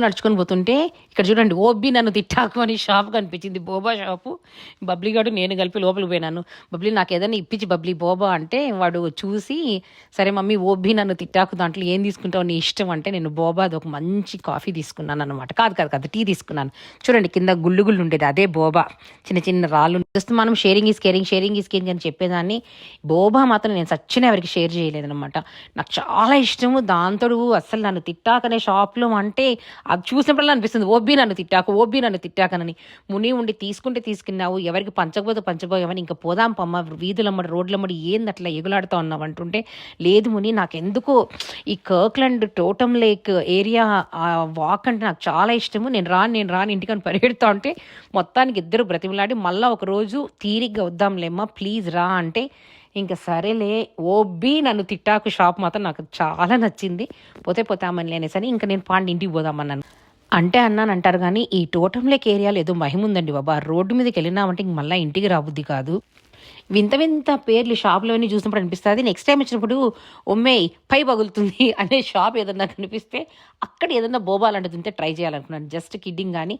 నడుచుకొని పోతుంటే ఇక్కడ చూడండి ఓబీ నన్ను తిట్టాకు అని షాప్ కనిపించింది బోబా షాపు. బబ్లీ గాడు నేను కలిపి లోపలికి పోయినాను. బబ్లీ నాకు ఏదైనా ఇప్పించి బబ్లీ బోబా అంటే వాడు చూసి సరే మమ్మీ ఓబీ నన్ను తిట్టాకు దాంట్లో ఏం తీసుకుంటావు నీ ఇష్టం అంటే నేను బోబా అది ఒక మంచి కాఫీ తీసుకున్నాను అనమాట కాదు కాదు కాదు టీ తీసుకున్నాను. చూడండి కింద గుళ్ళు గుళ్ళు ఉండేది అదే బోబా. చిన్న చిన్న రాళ్ళు జస్ట్ మనం sharing is caring sharing is caring అని చెప్పేదాన్ని. బోబా మాత్రం నేను సచ్చిన ఎవరికి షేర్ చేయలేదనమాట నాకు చాలా ఇష్టము దాంతో అస్సలు నన్ను తిట్టాకనే షాప్లో అంటే అది చూసినప్పుడల్లా అనిపిస్తుంది. ఓబీ నన్ను తిట్టాకు ఓబీ నన్ను తిట్టాకనని. ముని ఉండి తీసుకుంటే తీసుకున్నావు ఎవరికి పంచకపోతే పంచబోయావని ఇంకా పోదాం పమ్మ వీధులమ్మడి రోడ్లమ్మడి ఏంది అట్లా ఎగులాడుతా ఉన్నావు అంటుంటే లేదు ముని నాకు ఎందుకో ఈ Kirkland Totem Lake area walk అంటే నాకు చాలా ఇష్టము. నేను రాను నేను రాను ఇంటికని పరిగెడుతా ఉంటే మొత్తానికి ఇద్దరు బ్రతిమలాడి మళ్ళీ ఒకరోజు తీరిగ్గా వద్దాంలేమ్మా ప్లీజ్ రా అంటే ఇంకా సరేలే ఓబీ నన్ను తిట్టాకు షాప్ మాత్రం నాకు చాలా నచ్చింది. పోతే పోతామని లేనేసని ఇంకా నేను పాండి ఇంటికి పోదామన్నాను అంటే అన్నాను అంటారు కానీ ఈ టోటం లేక్ ఏరియాలో ఏదో మహిమ ఉందండి బాబా. రోడ్డు మీదకి వెళ్ళినామంటే ఇంక మళ్ళీ ఇంటికి రాబుద్ది కాదు. వింత వింత పేర్లు షాప్లోని చూసినప్పుడు అనిపిస్తుంది. నెక్స్ట్ టైం వచ్చినప్పుడు ఒమ్మే పై పగులుతుంది అనే షాప్ ఏదన్నా కనిపిస్తే అక్కడ ఏదన్నా అంటుంటే ట్రై చేయాలనుకున్నాను. జస్ట్ కిడ్డింగ్ కానీ